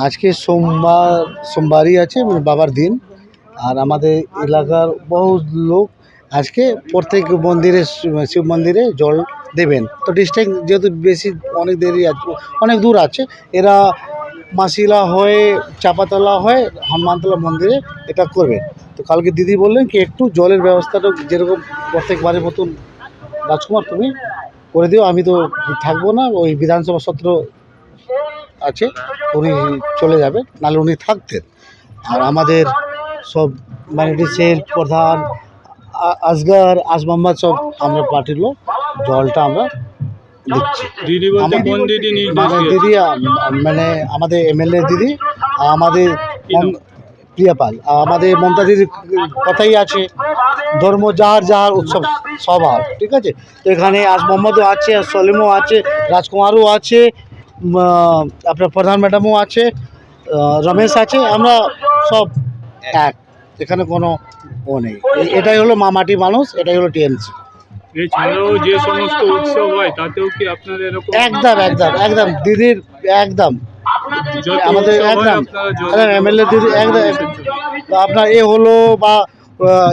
আজকে সোমবার, সোমবারই আছে, বাবার দিন। আর আমাদের এলাকার বহু লোক আজকে প্রত্যেক মন্দিরে, শিব- মন্দিরে জল দেবেন। তো ডিস্ট্রিক্ট যেহেতু বেশি, অনেক দেরি আছে, অনেক দূর আছে, এরা মাসিলা হয়ে, চাপাতলা হয়ে হনুমানতলা মন্দিরে এটা করবেন তো কালকে দিদি বললেন কি, একটু জলের ব্যবস্থাটা যেরকম প্রত্যেকবারের মতন রাজকুমার তুমি করে দিও, আমি তো থাকব না, ওই বিধানসভা সত্র আছে উনি চলে যাবেন নাহলে উনি থাকতেন। আর আমাদের সব মাইনরিটি সেল প্রধান আসগর আজ মোহাম্মদ সব আমরা পার্টির লোক জলটা আমরা দিচ্ছি দিদি মানে আমাদের এমএলএ দিদি আর আমাদের মম- প্রিয়া পাল আর আমাদের মমতা দিদির কথাই আছে ধর্ম যাহার যাহার উৎসব সবার ঠিক আছে? তো এখানে আজ মোহাম্মদও আছে আর সলিমও আছে রাজকুমারও আছে আপনার প্রধান ম্যাডামও আছে রমেশ আছে আমরা সব এক। এখানে কোনো ও নেই। এটাই হলো মামাটি মানুষ এটাই হলো টিএমসি। এছাড়াও যে সমস্ত উৎসব হয় তাতেও কি আপনার এরকম? একদম একদম একদম দিদির একদম। আমাদের একদম। জল- একদম এমএলএ দিদি একদম। আপনার এ হলো বা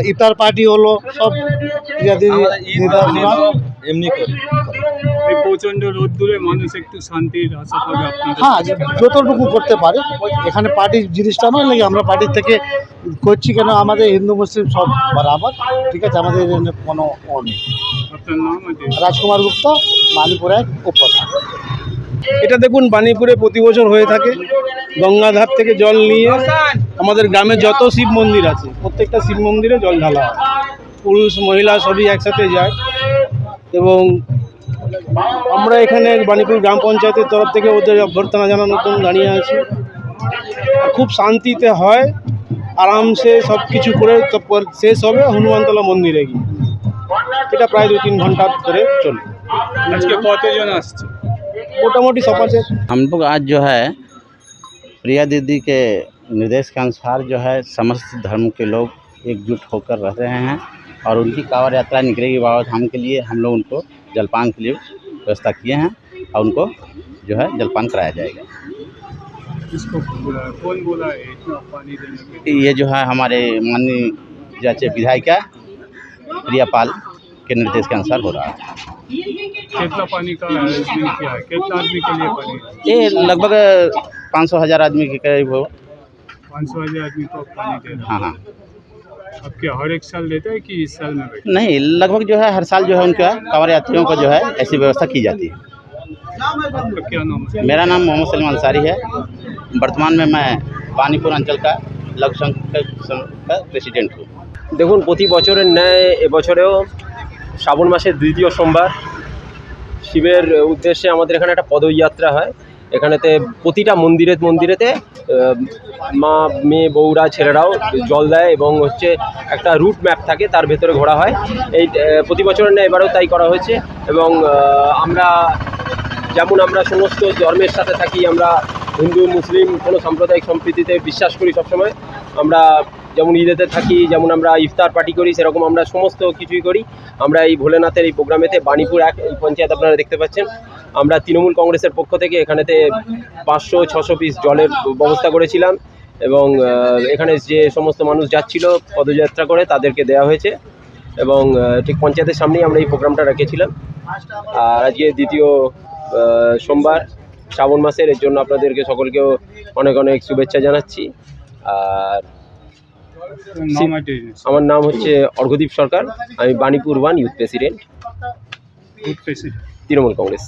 ইফতার পার্টি হলো সব প্রিয়া এমনি করি। এই প্রচণ্ড রোদ্দুরে মানুষ একটু শান্তির আশা পাবে হ্যাঁ যতটুকু করতে পারে। এখানে পার্টির জিনিসটা নয় লাগে আমরা পার্টির থেকে করছি কেন? আমাদের হিন্দু মুসলিম সব বরাবর। ঠিক আছে আমাদের কোনো ও নেই। রাজকুমার গুপ্ত মানিপুর এক উপপ্রধান এটা দেখুন বাণীপুরে প্রতি বছর হয়ে থাকে। গঙ্গাধার থেকে জল নিয়ে আমাদের গ্রামে যত শিব মন্দির আছে প্রত্যেকটা শিব মন্দিরে জল ঢালা হয় পুরুষ মহিলা সবই একসাথে যায় এবং আমরা এখানে বাণীপুর গ্রাম পঞ্চায়েতের তরফ থেকে ওদের অভ্যর্থনা জানানোর জন্য দাঁড়িয়ে আছি আর খুব শান্তিতে হয় আরামসে সব কিছু করে তারপর শেষ হবে হনুমানতলা মন্দিরে গিয়ে এটা প্রায় দু তিন ঘন্টা ধরে চলবে আজকে কতজন আসছে মোটামুটি সব আছে हम लोग आज जो है प्रिया दीदी के निर्देश के अनुसार जो है समस्त धर्म के लोग एकजुट होकर रह रहे हैं और उनकी कांवड़ यात्रा निकलेगी बाबा धाम के लिए। हम लोग उनको जलपान के लिए व्यवस्था किए हैं और उनको जो है जलपान कराया जाएगा। बोला है कौन बोला है इतना पानी देने के ये जो है हमारे माननीय जाचे विधायिका प्रिया पाल के निर्देश के अनुसार हो रहा है। कितना पानी का किया है? कितना आदमी के लिए पानी? ये लगभग पाँच सौ हज़ार आदमी के करीब हो पाँच सौ हजार आदमी को आप पानी दे रहे हाँ हाँ हैं अब क्या हर एक साल देता है कि इस साल में बैठे नहीं लगभग जो है हर साल जो है उनका कांवड़ यात्रियों का जो है ऐसी व्यवस्था की जाती है आपका क्या नाम है मेरा नाम मोहम्मद सलीम अंसारी है वर्तमान में मैं बानीपुर अंचल का लघु संघ का- संघ का प्रेसिडेंट हूँ দেখুন প্রতি বছরের ন্যায় এবছরেও শ্রাবণ মাসের দ্বিতীয় সোমবার শিবের উদ্দেশ্যে আমাদের এখানে একটা পদযাত্রা হয় এখানেতে প্রতিটা মন্দিরে, মন্দিরেতে মা, মেয়ে, বউরা, ছেলেরাও জল দেয় এবং হচ্ছে একটা রুট ম্যাপ থাকে, তার ভেতরে ঘোরা হয়। এই প্রতি বছরের না এবারেও তাই করা হয়েছে এবং আমরা যেমন আমরা সমস্ত ধর্মের সাথে থাকি, আমরা হিন্দু, মুসলিম, কোনো সাম্প্রদায়িক সম্প্রীতিতে বিশ্বাস করি সবসময়। আমরা যেমন ঈদেতে থাকি, যেমন আমরা ইফতার পার্টি করি, সেরকম আমরা সমস্ত কিছুই করি। আমরা এই ভোলেনাথের এই প্রোগ্রামেতে বাণীপুর এক পঞ্চায়েত আপনারা দেখতে পাচ্ছেন। আমরা তৃণমূল কংগ্রেসের পক্ষ থেকে এখানেতে পাঁচশো ছশো পিস জলের ব্যবস্থা করেছিলাম এবং এখানে যে সমস্ত মানুষ যাচ্ছিল পদযাত্রা করে তাদেরকে দেয়া হয়েছে এবং ঠিক পঞ্চায়েতের সামনেই আমরা এই প্রোগ্রামটা রেখেছিলাম। আর আজকে দ্বিতীয় সোমবার শ্রাবণ মাসের এর জন্য আপনাদেরকে সকলকেও অনেক অনেক শুভেচ্ছা জানাচ্ছি। আর আমার নাম হচ্ছে অর্ঘদীপ সরকার আমি Banipur one youth president. Trinamool Congress.